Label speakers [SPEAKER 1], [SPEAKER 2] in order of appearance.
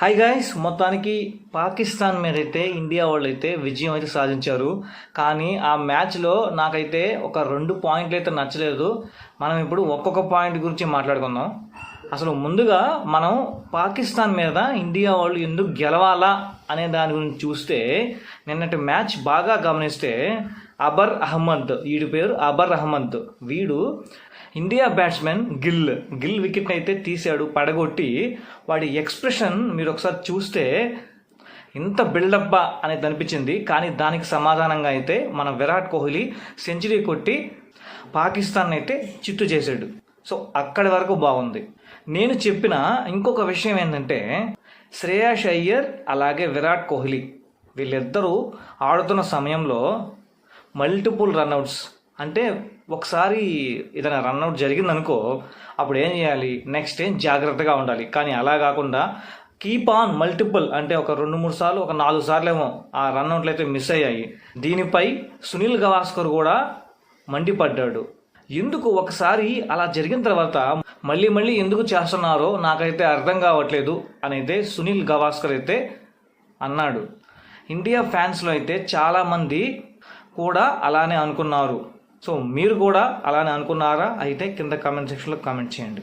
[SPEAKER 1] Hi guys మొత్తానికి పాకిస్తాన్ మీద అయితే ఇండియా వాళ్ళు అయితే విజయం అయితే సాధించారు. కానీ ఆ మ్యాచ్లో నాకైతే ఒక రెండు పాయింట్లు అయితే నచ్చలేదు. మనం ఇప్పుడు ఒక్కొక్క పాయింట్ గురించి మాట్లాడుకుందాం. అసలు ముందుగా మనం పాకిస్తాన్ మీద ఇండియా వాళ్ళు ఎందుకు గెలవాలా అనే దాని గురించి చూస్తే నిన్నటి మ్యాచ్ బాగా గమనిస్తే అబర్ అహ్మద్ వీడి పేరు అబర్ అహ్మద్ వీడు India batsmen Gill. Gill wicket అయితే తీశాడు పడగొట్టి. వాడి ఎక్స్ప్రెషన్ మీరు ఒకసారి చూస్తే ఇంత బిల్డబ్బా అనేది అనిపించింది. కానీ దానికి సమాధానంగా అయితే మన విరాట్ కోహ్లీ సెంచరీ కొట్టి పాకిస్తాన్ అయితే చిత్తు చేశాడు. సో అక్కడి వరకు బాగుంది. నేను చెప్పిన ఇంకొక విషయం ఏంటంటే శ్రేయాష్ అయ్యర్ అలాగే విరాట్ కోహ్లీ వీళ్ళిద్దరూ ఆడుతున్న సమయంలో మల్టిపుల్ రన్అట్స్ అంటే ఒకసారి ఏదైనా రన్అట్ జరిగిందనుకో అప్పుడు ఏం చేయాలి? నెక్స్ట్ ఏం జాగ్రత్తగా ఉండాలి? కానీ అలా కాకుండా కీప్ ఆన్ మల్టిపుల్ అంటే ఒక రెండు మూడు సార్లు ఒక నాలుగు సార్లు ఏమో ఆ రన్అట్లు అయితే మిస్ అయ్యాయి. దీనిపై సునీల్ గవాస్కర్ కూడా మండిపడ్డాడు. ఎందుకు ఒకసారి అలా జరిగిన తర్వాత మళ్ళీ మళ్ళీ ఎందుకు చేస్తున్నారో నాకైతే అర్థం కావట్లేదు అని అయితే సునీల్ గవాస్కర్ అయితే అన్నాడు. ఇండియా ఫ్యాన్స్లో అయితే చాలామంది కూడా అలానే అనుకున్నారు. సో మీరు కూడా అలానే అనుకున్నారా? అయితే కింద కామెంట్ సెక్షన్లో కామెంట్ చేయండి.